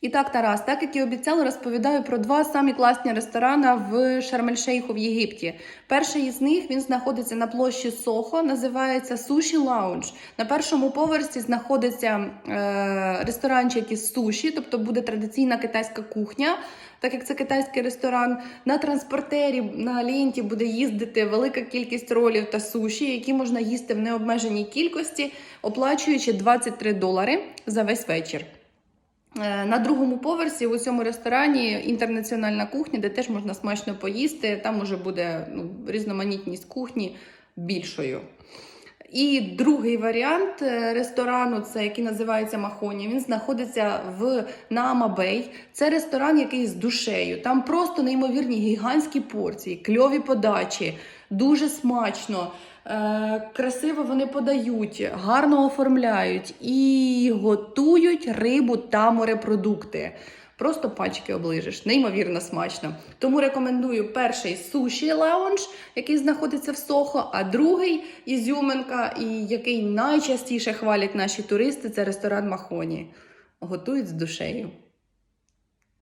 І так, Тарас, так як і обіцяла, розповідаю про два самі класні ресторани в Шарм-ель-Шейху в Єгипті. Перший із них він знаходиться на площі Сохо, називається Суші Лаунж. На першому поверсі знаходиться е, ресторанчик із суші, тобто буде традиційна китайська кухня. Так як це китайський ресторан, на транспортері на ленті буде їздити велика кількість ролів та суші, які можна їсти в необмеженій кількості, оплачуючи 23 долари за весь вечір. Е, На другому поверсі у цьому ресторані інтернаціональна кухня, де теж можна смачно поїсти. Там уже буде ну, різноманітність кухні більшою. І другий варіант е, ресторану, це який називається Махоні. Він знаходиться в Наамабей. Це ресторан, який з душею. Там просто неймовірні гігантські порції, кльові подачі, дуже смачно. Е, красиво вони подають, гарно оформляють і готують рибу та морепродукти. Просто пачки оближеш, неймовірно смачно. Тому рекомендую перший суші лаунж, який знаходиться в Сохо, а другий ізюминка, і який найчастіше хвалять наші туристи, це ресторан Махоні. Готують з душею.